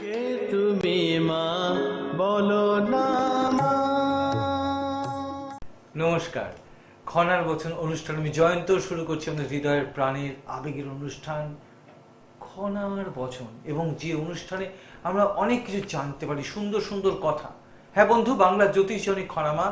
কে তুমি মা, বলো না নমস্কার। খনার বচন অনুষ্ঠান আমি জয়ন্ত শুরু করছি আমাদের হৃদয়ের প্রাণের আবেগের অনুষ্ঠান। খনার বচন এবং যে অনুষ্ঠানে আমরা অনেক কিছু জানতে পারি, সুন্দর সুন্দর কথা। হ্যাঁ বন্ধু, বাংলা জ্যোতিষ জনী খনামা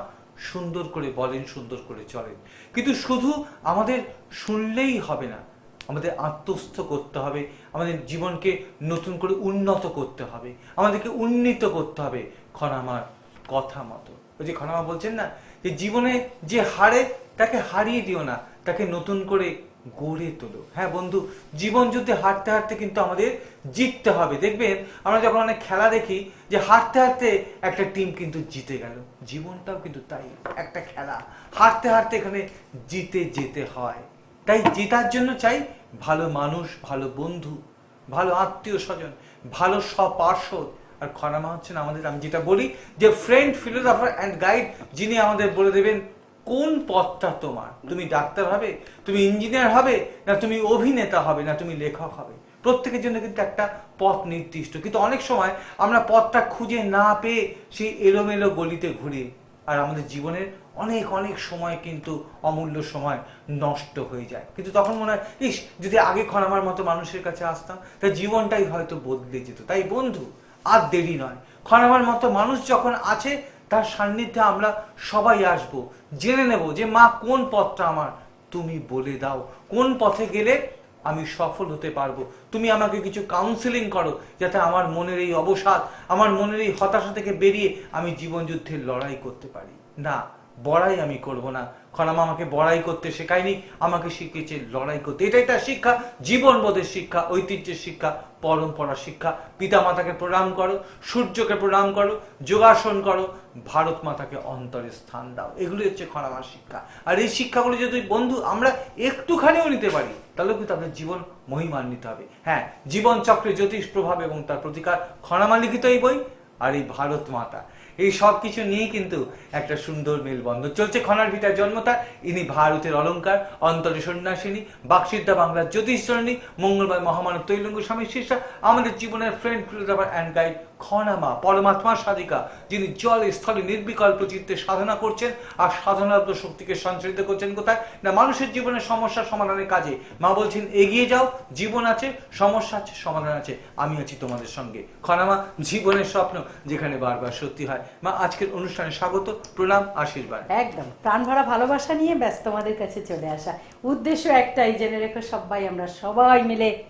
সুন্দর করে বলেন, সুন্দর করে চলেন। কিন্তু শুধু আমাদের শুনলেই হবে না আমাদের আত্মস্থ করতে হবে, আমাদের জীবনকে নতুন করে উন্নত করতে হবে, আমাদেরকে উন্নীত করতে হবে। খনামার কথা মতো। ওই যে খনামা বলছেন না, যে জীবনে যে হারে তাকে হারিয়ে দিও না, তাকে নতুন করে গড়ে তোলো। হ্যাঁ বন্ধু, জীবন যুদ্ধে হারতে হারতে কিন্তু আমাদের জিততে হবে। দেখবেন, আমরা যখন অনেক খেলা দেখি, যে হারতে হারতে একটা টিম কিন্তু জিতে গেল। জীবনটাও কিন্তু তাই, একটা খেলা। হারতে হারতে এখানে জিতে যেতে হয়। তাই জেতার জন্য চাই ভালো মানুষ, ভালো বন্ধু, ভালো আত্মীয় স্বজন, ভালো সপার্শ্বদ আর খনামা হচ্ছেন আমাদের, আমি যেটা বলি যে ফ্রেন্ড ফিলোসফার অ্যান্ড গাইড যিনি আমাদের বলে দেবেন, কোন পথটা তোমার? তুমি ডাক্তার হবে, তুমি ইঞ্জিনিয়ার হবে, না তুমি অভিনেতা হবে, না তুমি লেখক হবে? প্রত্যেকের জন্য কিন্তু একটা পথ নির্দিষ্ট। কিন্তু অনেক সময় আমরা পথটা খুঁজে না পেয়ে সেই এলোমেলো গলিতে ঘুরি। আর আমাদের জীবনের অনেক অনেক সময় কিন্তু অমূল্য সময় নষ্ট হয়ে যায়। কিন্তু তখন মনে হয়, ইস, যদি আগে খনামার মতো মানুষের কাছে আসতাম, তা জীবনটাই হয়তো বদলে যেত। তাই বন্ধু, আর দেরি নয়। খনামার মতো মানুষ যখন আছে, তার সান্নিধ্যে আমরা সবাই আসব। জেনে নেব যে, মা, কোন পথটা আমার? তুমি বলে দাও। কোন পথে গেলে আমি সফল হতে পারব। তুমি আমাকে কিছু কাউন্সেলিং করো যাতে আমার মনের এই অবসাদ, আমার মনের এই হতাশা থেকে বেরিয়ে আমি জীবনযুদ্ধের লড়াই করতে পারি। না। বড়াই আমি করব না। খনামা আমাকে বড়াই করতে শেখায়নি, আমাকে শিখিয়েছে লড়াই করতে। এটাই তার শিক্ষা, জীবনবোধের শিক্ষা, ঐতিহ্যের শিক্ষা, পরম্পরা শিক্ষা। পিতা মাতাকে প্রণাম করো, সূর্যকে প্রণাম করো, যোগাসন করো, ভারত মাতাকে অন্তরে স্থান দাও। এগুলি হচ্ছে খনামার শিক্ষা। আর এই শিক্ষাগুলি যদি বন্ধু আমরা একটুখানিও নিতে পারি, তাহলে কিন্তু তাদের জীবন মহিমান্বিত হবে। হ্যাঁ জীবন চক্রে জ্যোতিষ প্রভাব এবং তার প্রতিকার। খনামা লিখিত এই বই আর এই ভারত মাতা। এই সব কিছু নিয়ে কিন্তু একটা সুন্দর মেলবন্ধন। চলছে খনার ভিটার জন্মতা ইনি ভারতের অলঙ্কার, অন্তরে সন্ন্যাসিনী বাকসিদ্ধা বাংলার জ্যোতিষজনী মঙ্গলবার মহামানব তৈলঙ্গ স্বামী শীর্ষা আমাদের জীবনের ফ্রেন্ড ফিলোজাফার অ্যান্ড গাইড খনামা পরমাত্মা সাধিকা, যিনি জলে স্থলে নির্বিকল্প চিত্তে সাধনা করছেন আর সাধনাত্ম শক্তিকে সঞ্চারিত করছেন কোথায়? না, মানুষের জীবনের সমস্যা সমাধানের কাজে। মা বলছেন, এগিয়ে যাও, জীবন আছে, সমস্যা আছে, সমাধান আছে, আমি আছি তোমাদের সঙ্গে। খনামা জীবনের স্বপ্ন যেখানে বারবার সত্যি হয় মা আজকের অনুষ্ঠানে স্বাগত প্রণাম আশীর্বাদ। একদম। প্রাণ ভরা ভালোবাসা নিয়ে ব্যস্ত তোমাদের কাছে চলে আসা। উদ্দেশ্য একটাই জেনে রেখো সবাই আমরা সবাই মিলে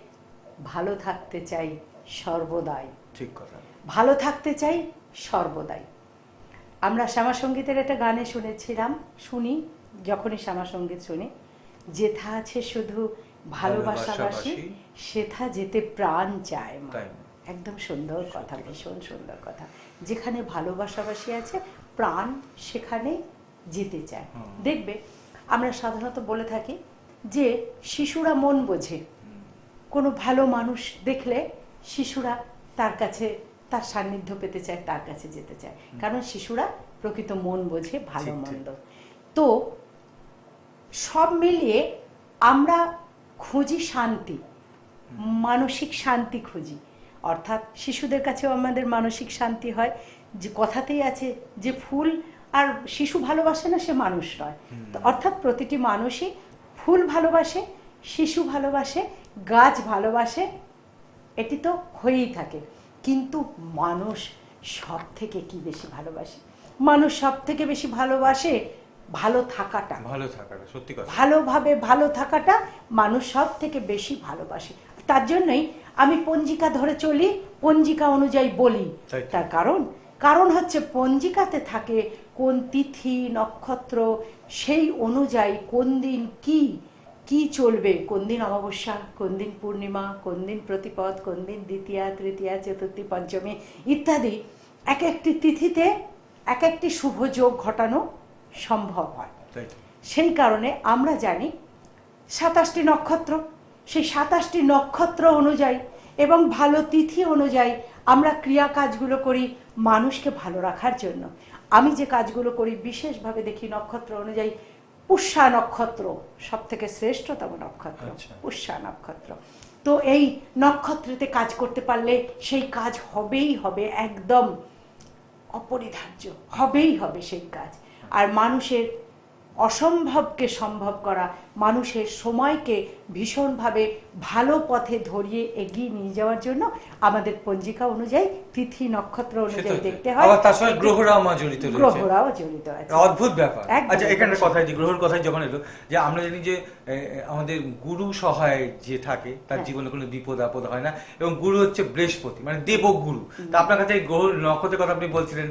ভালো থাকতে চাই সর্বদাই। ঠিক কথা। ভালো থাকতে চাই সর্বদাই। আমরা শ্যামা সঙ্গীতের একটা গানে শুনেছিলাম শুনি যখনই শ্যামা সংগীত শুনি যেথা আছে শুধু ভালোবাসাবাসী, সেথা যেতে প্রাণ চায় মা। একদম সুন্দর কথা ভীষণ সুন্দর কথা। যেখানে ভালোবাসাবাসী আছে প্রাণ সেখানে যেতে চায় দেখবে আমরা সাধারণত বলে থাকি যে শিশুরা মন বোঝে। কোনো ভালো মানুষ দেখলে শিশুরা তার কাছে তার সান্নিধ্য পেতে চায় তার কাছে যেতে চায়। কারণ শিশুরা প্রকৃত মন বোঝে ভালো। মন্দ। তো সব মিলিয়ে আমরা খুঁজি শান্তি মানসিক শান্তি খুঁজি। অর্থাৎ শিশুদের কাছেও আমাদের মানসিক শান্তি হয়। যে কথাতেই আছে যে ফুল আর শিশু ভালোবাসে না সে মানুষ নয়। তো অর্থাৎ প্রতিটি মানুষই ফুল ভালোবাসে শিশু ভালোবাসে গাছ ভালোবাসে এটি তো হয়েই থাকে। কিন্তু মানুষ সব থেকে কি বেশি ভালোবাসে? মানুষ সব থেকে বেশি ভালোবাসে ভালো থাকাটা। ভালো থাকাটা সত্যি কথা। ভালোভাবে ভালো থাকাটা মানুষ সব থেকে বেশি ভালোবাসে। তার জন্যই আমি পঞ্জিকা ধরে চলি পঞ্জিকা অনুযায়ী বলি। তার কারণ? কারণ হচ্ছে পঞ্জিকাতে থাকে কোন তিথি নক্ষত্র সেই অনুযায়ী কোন দিন কি কি চলবে। কোন দিন অমাবস্যা কোন দিন পূর্ণিমা কোন দিন প্রতিপদ কোন দিন দ্বিতীয়া তৃতীয়া চতুর্থী পঞ্চমী ইত্যাদি এক একটি তিথিতে এক একটি শুভ যোগ ঘটানো সম্ভব হয়। সেই কারণে আমরা জানি সাতাশটি নক্ষত্র। সেই সাতাশটি নক্ষত্র অনুযায়ী এবং ভালো তিথি অনুযায়ী আমরা ক্রিয়া কাজগুলো করি মানুষকে ভালো রাখার জন্য। আমি যে কাজগুলো করি বিশেষভাবে দেখি নক্ষত্র অনুযায়ী পুষ্যা নক্ষত্র সব থেকে শ্রেষ্ঠতম নক্ষত্র আচ্ছা। পুষ্যা নক্ষত্র। তো এই নক্ষত্রতে কাজ করতে পারলে সেই কাজ হবেই হবে একদম অপরিধার্য হবেই হবে সেই কাজ। আর মানুষের অসম্ভবকে সম্ভব করা মানুষের সময়কে ভীষণভাবে ভালো পথে ধরিয়ে এগিয়ে নিয়ে যাওয়ার জন্য আমাদের পঞ্জিকা অনুযায়ী তিথি নক্ষত্র অনুযায়ী। দেখতে হয়। আবার তার সঙ্গে গ্রহরাও জড়িত রয়েছে। গ্রহরাও জড়িত আছে। অদ্ভুত ব্যাপার। আচ্ছা এখানে যে গ্রহর কথাই যখন এলো যে আমরা জানি যে আমাদের গুরু সহায় যে থাকে তার হ্যাঁ। জীবনে কোনো বিপদ আপদ হয় না এবং গুরু হচ্ছে বৃহস্পতি মানে দেবগুরু। তা আপনার কাছে গ্রহ নক্ষত্রের কথা আপনি বলছিলেন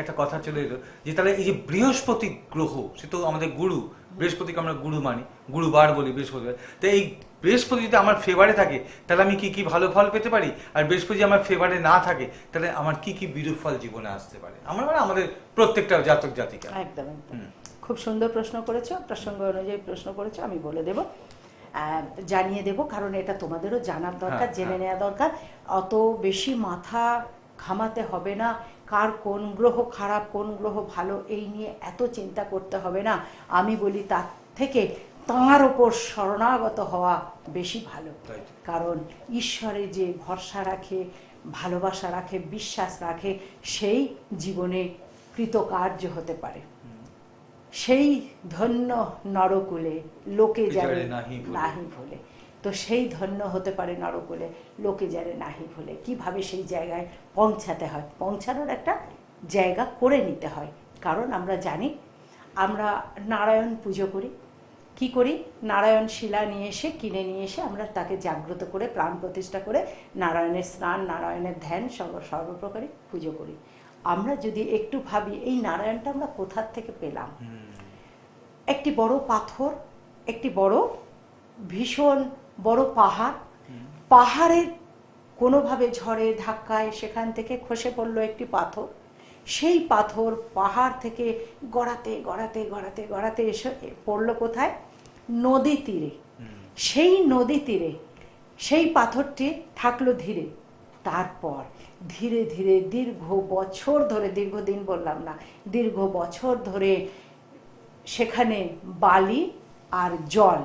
একটা কথা চলে এলো যে তাহলে এই যে বৃহস্পতি গ্রহ সে তো আমাদের গুরু বৃহস্পতিকে আমরা গুরু মানি গুরুবার বলি বৃহস্পতিবার তো এই বৃহস্পতি যদি আমার ফেভারে থাকে তাহলে আমি কি কি ভালো ফল পেতে পারি? আর বৃহস্পতি আমার ফেভারে না থাকে তাহলে আমার কি কি বিরূপ ফল জীবনে আসতে পারে? আমার মানে আমাদের প্রত্যেকটা জাতক জাতিকা। একদম একদম। খুব সুন্দর প্রশ্ন করেছ প্রসঙ্গ অনুযায়ী প্রশ্ন করেছ আমি বলে দেব। জানিয়ে দেব কারণ এটা তোমাদেরও জানার দরকার হ্যাঁ, জেনে হ্যাঁ। নেওয়া দরকার। অত বেশি মাথা ঘামাতে হবে না কার কোন গ্রহ খারাপ কোন গ্রহ ভালো এই নিয়ে এত চিন্তা করতে হবে না। আমি বলি তার থেকে তাঁর ওপর শরণাগত হওয়া বেশি ভালো। কারণ ঈশ্বরে যে ভরসা রাখে ভালোবাসা রাখে বিশ্বাস রাখে সেই জীবনে কৃতকার্য হতে পারে। সেই ধন্য নরকুলে লোকে যাবে নাহি ভুলে। তো সেই ধন্য হতে পারে নরকুলে। লোকে যারে নাহি ভুলে কীভাবে সেই জায়গায় পৌঁছাতে হয়? পৌঁছানোর একটা জায়গা করে নিতে হয়। কারণ আমরা জানি আমরা নারায়ণ পুজো করি। কি করি? নারায়ণ শিলা নিয়ে এসে কিনে নিয়ে এসে আমরা তাকে জাগ্রত করে প্রাণ প্রতিষ্ঠা করে নারায়ণের স্নান নারায়ণের ধ্যান সর্ব সর্বপ্রকারই পুজো করি। আমরা যদি একটু ভাবি এই নারায়ণটা আমরা কোথার থেকে পেলাম? একটি বড় পাথর একটি বড় ভীষণ বড় পাহাড়। পাহাড়ের কোনোভাবে ঝড়ে ধাক্কায় সেখান থেকে খসে পড়ল একটি পাথর। সেই পাথর পাহাড় থেকে গড়াতে গড়াতে গড়াতে গড়াতে এসে পড়ল কোথায়? নদী তীরে। সেই নদী তীরে সেই পাথরটি থাকল ধীরে। তারপর ধীরে ধীরে দীর্ঘ বছর ধরে, দীর্ঘদিন বললাম না, দীর্ঘ বছর ধরে সেখানে বালি আর জল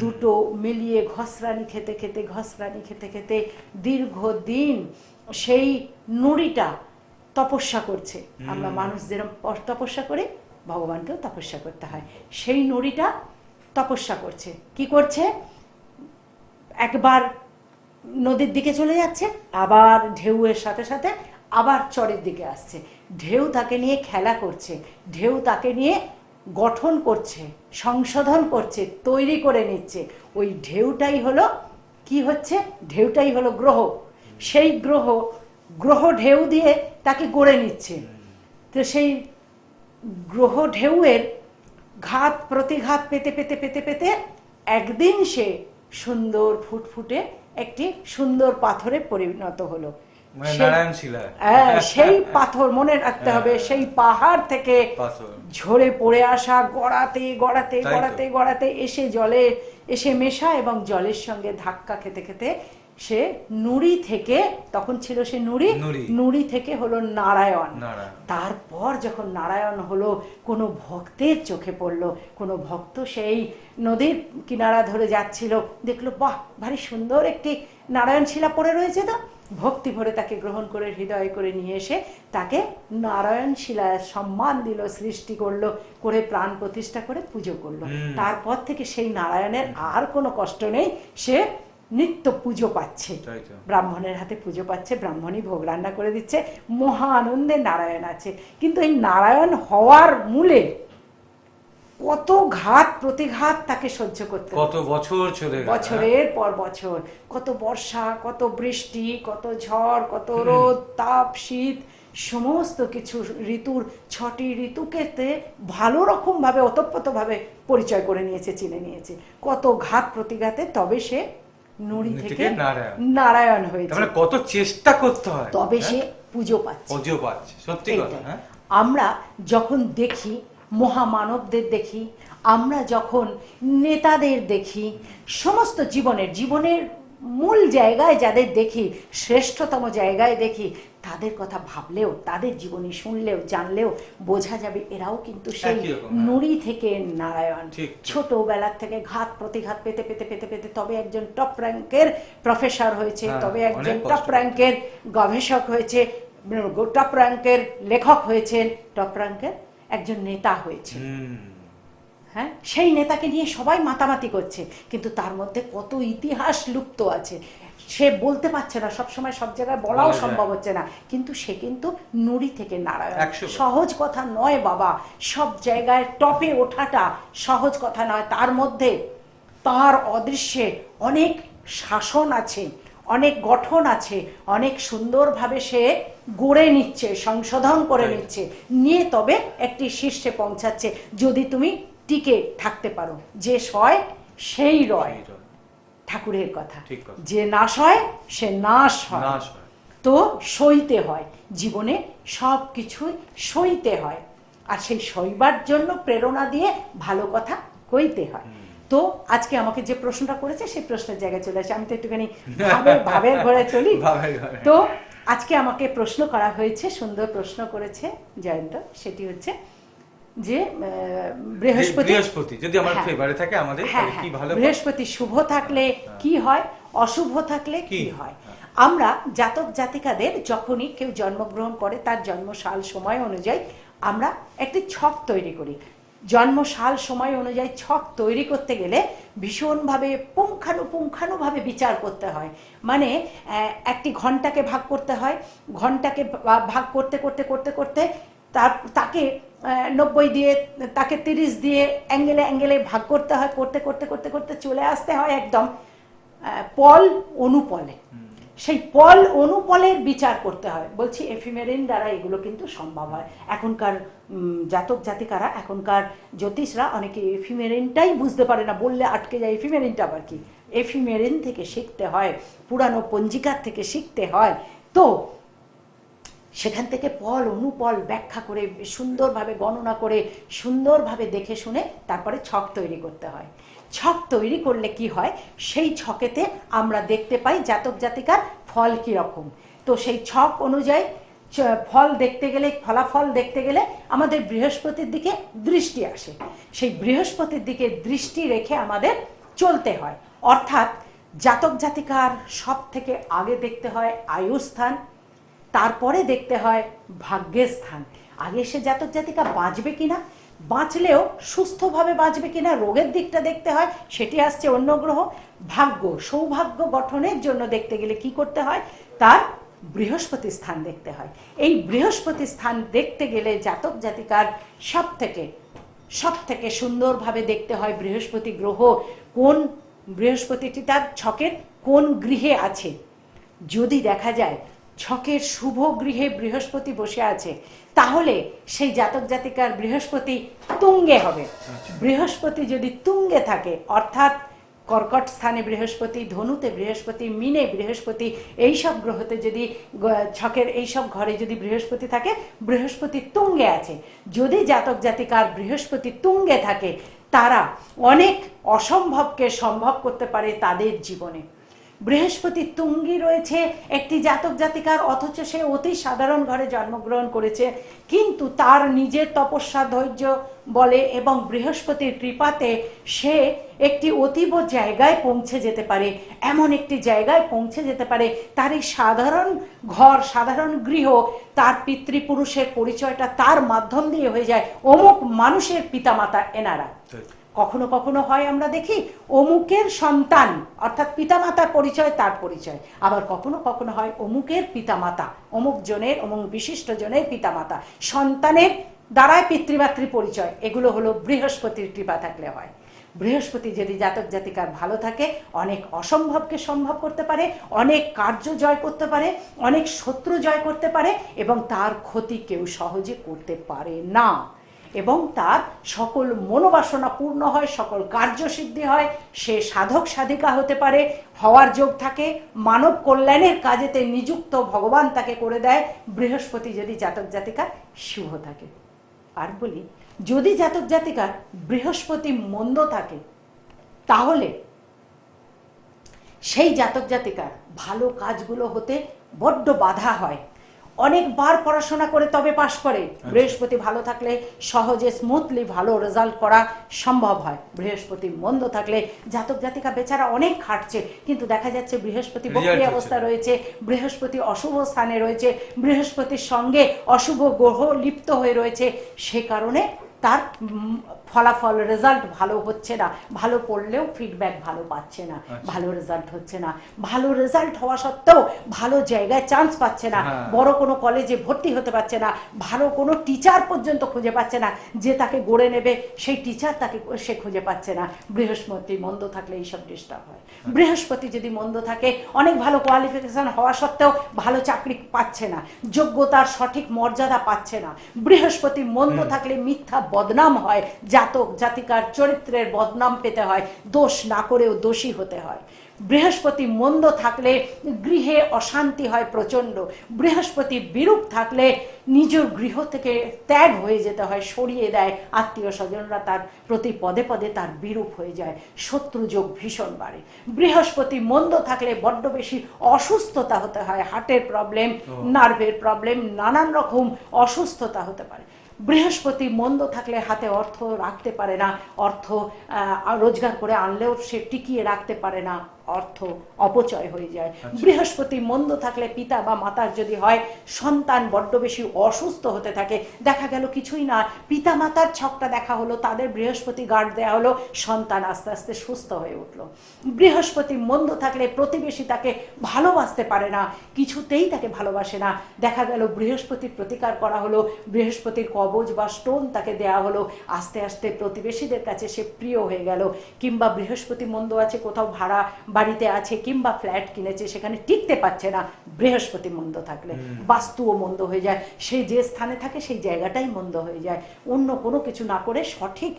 দুটো মিলিয়ে ঘসরানি খেতে খেতে ঘসরানি খেতে খেতে দীর্ঘদিন সেই নুড়িটা তপস্যা করছে। আমরা মানুষ যেরকম তপস্যা করি ভগবানকেও তপস্যা করতে হয়। সেই নুড়িটা তপস্যা করছে। কি করছে? একবার নদীর দিকে চলে যাচ্ছে আবার ঢেউয়ের সাথে সাথে আবার চরের দিকে আসছে। ঢেউ তাকে নিয়ে খেলা করছে ঢেউ তাকে নিয়ে গঠন করছে। সংশোধন করছে, তৈরি করে নিচ্ছে। ওই ঢেউটাই হলো, কি হচ্ছে? ঢেউটাই হলো গ্রহ। সেই গ্রহ গ্রহ ঢেউ দিয়ে তাকে গড়ে নিচ্ছে। তো সেই গ্রহ ঢেউয়ের ঘাত, প্রতিঘাত পেতে পেতে পেতে পেতে একদিন সে সুন্দর ফুটফুটে একটি সুন্দর পাথরে পরিণত হলো। সেই- হ্যাঁ, সেই পাথর মনে রাখতে হবে হ্যাঁ। সেই পাহাড় থেকে ঝরে পড়ে আসা গড়াতে গড়াতে গড়াতে গড়াতে এসে জলে এসে মেশা এবং জলের সঙ্গে ধাক্কা খেতে খেতে সে নুড়ি থেকে তখন ছিল সে নুড়ি নুড়ি। থেকে হলো নারায়ণ। নারায়ণ। তারপর যখন নারায়ণ হলো কোনো ভক্তের চোখে পড়ল কোনো ভক্ত সেই নদীর কিনারা ধরে যাচ্ছিল দেখল বাহ ভারী সুন্দর একটি নারায়ণ শিলা পড়ে রয়েছে তো। ভক্তি ভরে তাকে গ্রহণ করে হৃদয় করে নিয়ে এসে তাকে নারায়ণ শিলায় সম্মান দিল সৃষ্টি করল করে প্রাণ প্রতিষ্ঠা করে পুজো করল। তারপর থেকে সেই নারায়ণের আর কোনো কষ্ট নেই সে নিত্য পুজো পাচ্ছে। ব্রাহ্মণের হাতে পুজো পাচ্ছে ব্রাহ্মণই ভোগ রান্না করে দিচ্ছে মহা আনন্দে নারায়ণ আছে। কিন্তু এই নারায়ণ হওয়ার মূলে কত ঘাত প্রতিঘাত তাকে সহ্য করতে কত বছর চলে বছরের পর বছর কত বর্ষা কত বৃষ্টি কত ঝড় কত রোদ তাপ শীত সমস্ত কিছু ঋতুর ছটি ঋতুকে ভালো রকম ভাবে ওতপ্রোতভাবে পরিচয় করে নিয়েছে চিনে নিয়েছে। কত ঘাত প্রতিঘাতে তবে সে নুড়ি থেকে। নারায়ণ হয়েছে মানে কত চেষ্টা করতে হয় তবে হ্যাঁ? সে পুজো পাচ্ছে পুজো পাচ্ছে সত্যি কথা হ্যাঁ আমরা যখন দেখি মহামানবদের দেখি আমরা যখন নেতাদের দেখি সমস্ত জীবনের জীবনের মূল জায়গায় যাদের দেখি শ্রেষ্ঠতম জায়গায় দেখি তাদের কথা ভাবলেও তাদের জীবনী শুনলেও জানলেও বোঝা যাবে এরাও কিন্তু সেই হ্যাঁ। নুড়ি থেকে নারায়ণ ঠিক। থেকে ঘাত প্রতিঘাত পেতে পেতে পেতে পেতে তবে একজন টপ র্যাঙ্কের প্রফেসর হয়েছে হ্যাঁ, তবে একজন টপ র্যাঙ্কের গবেষক হয়েছে টপ র্যাঙ্কের লেখক হয়েছেন টপ র্যাঙ্কের একজন নেতা হয়েছে হ্যাঁ? সেই নেতাকে নিয়ে সবাই মাতামাতি করছে। কিন্তু তার মধ্যে কত ইতিহাস লুপ্ত আছে। সে বলতে পারছে না সবসময় সব জায়গায় বলাও সম্ভব হচ্ছে না। কিন্তু সে কিন্তু নুড়ি থেকে নারায়ণ। সহজ কথা নয় বাবা। সব জায়গায় টপে ওঠাটা সহজ কথা নয়। তার মধ্যে তার অদৃশ্যে অনেক শাসন আছে অনেক গঠন আছে অনেক সুন্দরভাবে সে গড়ে নিচ্ছে সংশোধন করে নিচ্ছে। নিয়ে তবে একটি শীর্ষে পৌঁছাচ্ছে। যদি তুমি টিকে থাকতে পারো। যে সয় সেই রয়। ঠাকুরের কথা। যে নাশ হয় সে নাশ হয়। তো সইতে হয়। জীবনে সব কিছুই সইতে হয়। আর সেই সইবার জন্য প্রেরণা দিয়ে ভালো কথা কইতে হয়। তো আজকে আমাকে যে প্রশ্নটা করেছে সেই প্রশ্নের জায়গায় চলে আসে। আমি তো একটুখানি ভাবের ঘরে চলি। তো আজকে আমাকে প্রশ্ন করা হয়েছে সুন্দর প্রশ্ন করেছে জয়ন্ত। সেটি হচ্ছে যে বৃহস্পতি বৃহস্পতি যদি আমার হ্যাঁ। ফেভারে থাকে আমাদের হ্যাঁ, তাহলে কি হ্যাঁ। ভালো বৃহস্পতি শুভ থাকলে কি হয়? অশুভ থাকলে কি? হয়? আমরা জাতক জাতিকাদের যখনই কেউ জন্মগ্রহণ করে তার জন্মসাল সময় অনুযায়ী আমরা একটি ছক তৈরি করি। জন্মসাল সময় অনুযায়ী ছক তৈরি করতে গেলে ভীষণভাবে পুঙ্খানুপুঙ্খানুভাবে বিচার করতে হয়। মানে একটি ঘন্টাকে ভাগ করতে হয়। ঘন্টাকে ভাগ করতে করতে করতে করতে তার তাকে নব্বই দিয়ে তাকে তিরিশ দিয়ে অ্যাঙ্গেলে অ্যাঙ্গেলে ভাগ করতে হয়, করতে করতে করতে করতে চলে আসতে হয় একদম পল অনুপলে। সেই পল অনুপলের বিচার করতে হয়। বলছি, এফিমেরিন দ্বারা এগুলো কিন্তু সম্ভব হয়। এখনকার জাতক জাতিকারা, এখনকার জ্যোতিষরা অনেকে এফিমেরিনটাই বুঝতে পারে না, বললে আটকে যায়, এফিমেরিনটা আবার কি? এফিমেরিন থেকে শিখতে হয়, পুরানো পঞ্জিকার থেকে শিখতে হয়। তো সেখান থেকে পল, অনুপল ব্যাখ্যা করে সুন্দরভাবে গণনা করে সুন্দরভাবে দেখে শুনে তারপরে ছক তৈরি করতে হয়। ছক তৈরি করলে কি হয়? সেই ছকেতে আমরা দেখতে পাই জাতক জাতিকার ফল কী রকম তো সেই ছক অনুযায়ী ফল দেখতে গেলে, ফলাফল দেখতে গেলে আমাদের বৃহস্পতির দিকে দৃষ্টি আসে। সেই বৃহস্পতির দিকে দৃষ্টি রেখে আমাদের চলতে হয়। অর্থাৎ জাতক জাতিকার সব থেকে আগে দেখতে হয় আয়ুস্থান তারপরে দেখতে হয় ভাগ্যের স্থান। আগে সে জাতক জাতিকা বাঁচবে কিনা? বাঁচলেও সুস্থভাবে বাঁচবে কিনা? রোগের দিকটা দেখতে হয়, সেটি আসছে অন্য গ্রহ। ভাগ্য, সৌভাগ্য গঠনের জন্য দেখতে গেলে কি করতে হয়? তার বৃহস্পতি স্থান দেখতে হয়। এই বৃহস্পতি স্থান দেখতে গেলে জাতক জাতিকার সব থেকে সব থেকে সুন্দরভাবে দেখতে হয় বৃহস্পতি গ্রহ। কোন বৃহস্পতিটি তার ছকের? কোন গৃহে আছে? যদি দেখা যায় ছকের শুভ গৃহে বৃহস্পতি বসে আছে। তাহলে সেই জাতক জাতিকার বৃহস্পতি তুঙ্গে হবে। বৃহস্পতি যদি তুঙ্গে থাকে অর্থাৎ কর্কট স্থানে বৃহস্পতি ধনুতে বৃহস্পতি মিনে বৃহস্পতি এইসব গ্রহতে যদি ছকের এইসব ঘরে যদি বৃহস্পতি থাকে বৃহস্পতি তুঙ্গে আছে। যদি জাতক জাতিকার বৃহস্পতি তুঙ্গে থাকে তারা অনেক অসম্ভবকে সম্ভব করতে পারে তাদের জীবনে। বৃহস্পতি তুঙ্গি রয়েছে। একটি জাতক জাতিকার, অথচ সে অতি সাধারণ ঘরে জন্মগ্রহণ করেছে। কিন্তু তার নিজের তপস্যা ধৈর্য বলে এবং বৃহস্পতির কৃপাতে সে একটি অতীব জায়গায় পৌঁছে যেতে পারে। এমন একটি জায়গায় পৌঁছে যেতে পারে। তার এই সাধারণ ঘর, সাধারণ গৃহ, তার পিতৃপুরুষের পরিচয়টা তার মাধ্যম দিয়ে হয়ে যায়। অমুক মানুষের পিতামাতা এনারা। কখনো কখনো হয় আমরা দেখি অমুকের সন্তান, অর্থাৎ পিতামাতার পরিচয়, তার পরিচয়। আবার কখনো কখনো হয় অমুকের পিতামাতা, অমুক জনের, অমুক বিশিষ্ট জনের পিতামাতা। সন্তানের দ্বারায় পিতৃমাতৃ পরিচয়, এগুলো হলো বৃহস্পতির কৃপা থাকলে হয়। বৃহস্পতি যদি জাতক জাতিকার ভালো থাকে, অনেক অসম্ভবকে সম্ভব করতে পারে, অনেক কার্য জয় করতে পারে, অনেক শত্রু জয় করতে পারে, এবং তার ক্ষতি কেউ সহজে করতে পারে না। এবং তার সকল মনোবাসনা পূর্ণ হয়, সকল কার্যসিদ্ধি হয়, সে সাধক সাধিকা হতে পারে, হওয়ার যোগ থাকে, মানব কল্যাণের কাজেতে নিযুক্ত ভগবান তাকে করে দেয়, বৃহস্পতি যদি জাতক জাতিকা শুভ থাকে। আর বলি, যদি জাতক জাতিকার বৃহস্পতি মন্দ থাকে, তাহলে সেই জাতক জাতিকার ভালো কাজগুলো হতে বড্ড বাধা হয়। অনেকবার পড়াশোনা করে তবে পাশ করে। বৃহস্পতি ভালো থাকলে সহজে স্মুথলি ভালো রেজাল্ট করা সম্ভব হয়। বৃহস্পতি মন্দ থাকলে জাতক জাতিকা বেচারা অনেক খাটছে কিন্তু দেখা যাচ্ছে বৃহস্পতি Result বক্রি অবস্থা রয়েছে বৃহস্পতি অশুভ স্থানে রয়েছে বৃহস্পতির সঙ্গে অশুভ গ্রহ লিপ্ত হয়ে রয়েছে। সে কারণে তার ফলাফল রেজাল্ট ভালো হচ্ছে না ভালো পড়লেও ফিডব্যাক ভালো পাচ্ছে না আচ্ছা। ভালো রেজাল্ট হচ্ছে না। ভালো রেজাল্ট হওয়া সত্ত্বেও ভালো জায়গায় চান্স পাচ্ছে না হ্যাঁ। বড় কোনো কলেজে ভর্তি হতে পারছে না ভালো কোনো টিচার পর্যন্ত খুঁজে পাচ্ছে না যে তাকে গড়ে নেবে সেই টিচার তাকে সে খুঁজে পাচ্ছে না। বৃহস্পতি মন্দ থাকলে এইসব ডিস্টার্ব হয়। বৃহস্পতি যদি মন্দ থাকে অনেক ভালো কোয়ালিফিকেশন হওয়া সত্ত্বেও ভালো চাকরি পাচ্ছে না যোগ্যতার সঠিক মর্যাদা পাচ্ছে না। বৃহস্পতি মন্দ থাকলে মিথ্যা বদনাম হয় জাতক জাতিকার চরিত্রের বদনাম পেতে হয় দোষ না করেও দোষী হতে হয়। বৃহস্পতি মন্দ থাকলে গৃহে অশান্তি হয় প্রচণ্ড। বৃহস্পতি বিরূপ থাকলে নিজ গৃহ থেকে ত্যাগ হয়ে যেতে হয় সরিয়ে দেয়। আত্মীয় স্বজনরা তার প্রতি পদে পদে তার বিরূপ হয়ে যায় শত্রুযোগ ভীষণ বাড়ে। বৃহস্পতি মন্দ থাকলে বড্ড বেশি অসুস্থতা হতে হয় হার্টের প্রবলেম নার্ভের প্রবলেম নানান রকম অসুস্থতা হতে পারে। বৃহস্পতি মন্দ থাকলে হাতে অর্থ রাখতে পারে না, অর্থ রোজগার করে আনলেও সে টিকিয়ে রাখতে পারে না। অর্থ অপচয় হয়ে যায়। বৃহস্পতি মন্দ থাকলে পিতা বা মাতার যদি হয় সন্তান বড্ড বেশি অসুস্থ হতে থাকে। দেখা গেল কিছুই না। পিতা মাতার ছকটা দেখা হলো তাদের বৃহস্পতি গার্ড দেওয়া হলো সন্তান আস্তে আস্তে সুস্থ হয়ে উঠল। বৃহস্পতি মন্দ থাকলে প্রতিবেশী তাকে ভালোবাসতে পারে না কিছুতেই তাকে ভালোবাসে না। দেখা গেল বৃহস্পতির প্রতিকার করা হলো বৃহস্পতির কবজ বা স্টোন তাকে দেয়া হলো। আস্তে আস্তে প্রতিবেশীদের কাছে সে প্রিয় হয়ে গেল। কিংবা বৃহস্পতি মন্দ আছে কোথাও ভাড়া বাড়িতে আছে কিংবা ফ্ল্যাট কিনেছে সেখানে টিকতে পারছে না বৃহস্পতি মন্দ থাকলে। বাস্তুও মন্দ হয়ে যায়। সে যে স্থানে থাকে সেই জায়গাটাই মন্দ হয়ে যায়। অন্য কোনো কিছু না করে সঠিক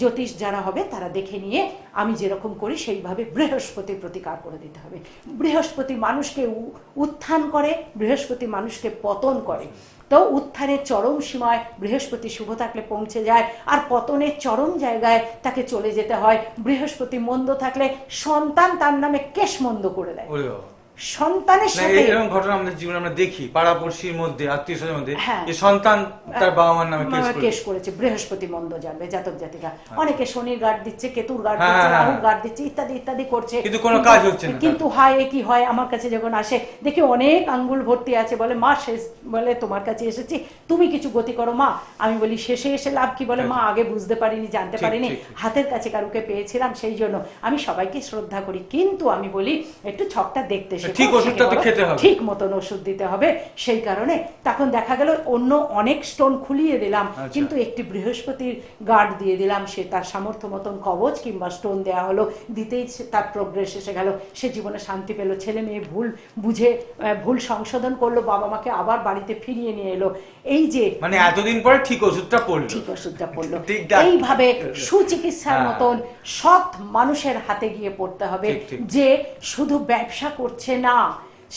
জ্যোতিষ যারা হবে তারা দেখে নিয়ে আমি যেরকম করি সেইভাবে বৃহস্পতির প্রতিকার করে দিতে হবে। বৃহস্পতি মানুষকে উত্থান করে বৃহস্পতি মানুষকে পতন করে। তো উত্থানের চরম সীমায় বৃহস্পতি শুভ থাকলে পৌঁছে যায়, আর পতনের চরম জায়গায় তাকে চলে যেতে হয় বৃহস্পতি মন্দ থাকলে সন্তান তার নামে কেশ মন্দ করে দেয়। সন্তানের সাথে এরকম ঘটনা আমাদের জীবনে আমরা দেখি পাড়াপড়শির মধ্যে আত্মীয় স্বজনের মধ্যে। হ্যাঁ। যে সন্তান তার বাবা মার নামে কেস করেছে। বৃহস্পতি মন্দ জানবে জাতক জাতিকা। অনেকে শনির গার্ড দিচ্ছে কেতুর গার্ড হ্যাঁ, দিচ্ছে হ্যাঁ, রাহুর হ্যাঁ। গার্ড দিচ্ছে ইত্যাদি ইত্যাদি করছে। কিন্তু কোনো কাজ হচ্ছে না। কিন্তু হয় এ কি হয় আমার কাছে যখন আসে দেখি অনেক আঙ্গুল ভর্তি আছে বলে মা শেষ বলে তোমার কাছে এসেছি তুমি কিছু গতি করো মা। আমি বলি শেষে এসে লাভ কি? বলে মা আগে বুঝতে পারিনি জানতে পারিনি। হাতের কাছে কারুকে পেয়েছিলাম সেই জন্য আমি সবাইকে শ্রদ্ধা করি। কিন্তু আমি বলি একটু ছকটা দেখতে ঠিক ওষুধটা তো খেতে হবে। ঠিক মতন ওষুধ দিতে হবে। সেই কারণে তখন দেখা গেল অন্য অনেক স্টোন খুলিয়ে দিলাম। আচ্ছা। কিন্তু একটি বৃহস্পতির গার্ড দিয়ে দিলাম। সে তার সামর্থ্য মতন কবচ কিংবা স্টোন হলো। দিতেই তার প্রোগ্রেস এসে গেল। সে জীবনে শান্তি পেল। ছেলে মেয়ে ভুল বুঝে ভুল সংশোধন করল। বাবা মাকে আবার বাড়িতে ফিরিয়ে নিয়ে এলো। এই যে মানে এতদিন পরে ঠিক ওষুধটা পড়ল। ঠিক ওষুধটা পড়ল। এইভাবে সুচিকিৎসার হ্যাঁ। মতন সৎ মানুষের হাতে গিয়ে পড়তে হবে। যে শুধু ব্যবসা করছে না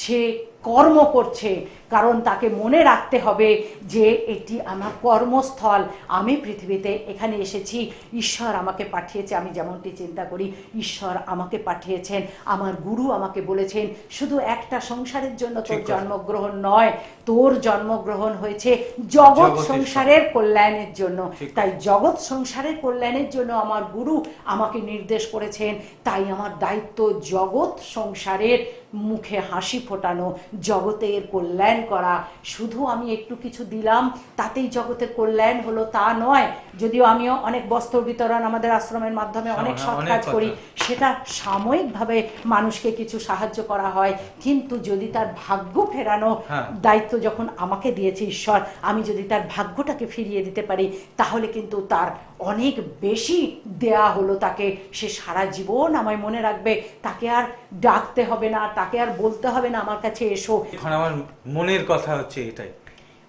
সে কর্ম করছে। কারণ তাকে মনে রাখতে হবে যে এটি আমার কর্মস্থল। আমি পৃথিবীতে এখানে এসেছি ঈশ্বর আমাকে পাঠিয়েছে আমি যেমনটি চিন্তা করি ঈশ্বর আমাকে পাঠিয়েছেন আমার গুরু আমাকে বলেছেন শুধু একটা সংসারের জন্য তোর জন্মগ্রহণ নয় তোর জন্মগ্রহণ হয়েছে জগৎ সংসারের কল্যাণের জন্য। তাই জগৎ সংসারের কল্যাণের জন্য আমার গুরু আমাকে নির্দেশ করেছেন তাই আমার দায়িত্ব জগৎ সংসারের মুখে হাসি ফোটানো জগতের কল্যাণ করা শুধু আমি একটু কিছু দিলাম তাতেই জগতের কল্যাণ হলো তা নয়। যদিও আমিও অনেক বস্ত্র বিতরণ আমাদের আশ্রমের মাধ্যমে অনেক হ্যাঁ, সৎ কাজ করি সেটা সাময়িকভাবে মানুষকে কিছু সাহায্য করা হয়। কিন্তু যদি তার ভাগ্য ফেরানো হ্যাঁ। দায়িত্ব যখন আমাকে দিয়েছে ঈশ্বর আমি যদি তার ভাগ্যটাকে ফিরিয়ে দিতে পারি তাহলে কিন্তু তার অনেক বেশি দেয়া হলো তাকে। সে সারা জীবন আমায় মনে রাখবে তাকে আর ডাকতে হবে না তাকে আর বলতে হবে না আমার কাছে এসো। এখন আমার মনের কথা হচ্ছে এটাই।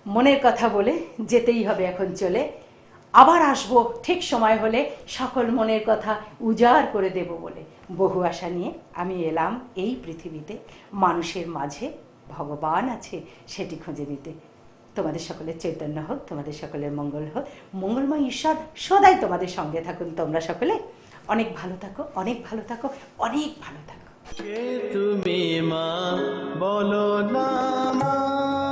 মনের কথা বলে যেতেই হবে এখন চলে। আবার আসব ঠিক সময় হলে সকল মনের কথা উজাড় করে দেব বলে। বহু আশা নিয়ে আমি এলাম এই পৃথিবীতে। মানুষের মাঝে ভগবান আছে সেটি খুঁজে দিতে তোমাদের সকলের চৈতন্য হোক, তোমাদের সকলের মঙ্গল হোক। মঙ্গলময় ঈশ্বর সদাই তোমাদের সঙ্গে থাকুন তোমরা সকলে। অনেক ভালো থাকো, অনেক ভালো থাকো, অনেক ভালো থাকো। তুমি মা? বলো না মা।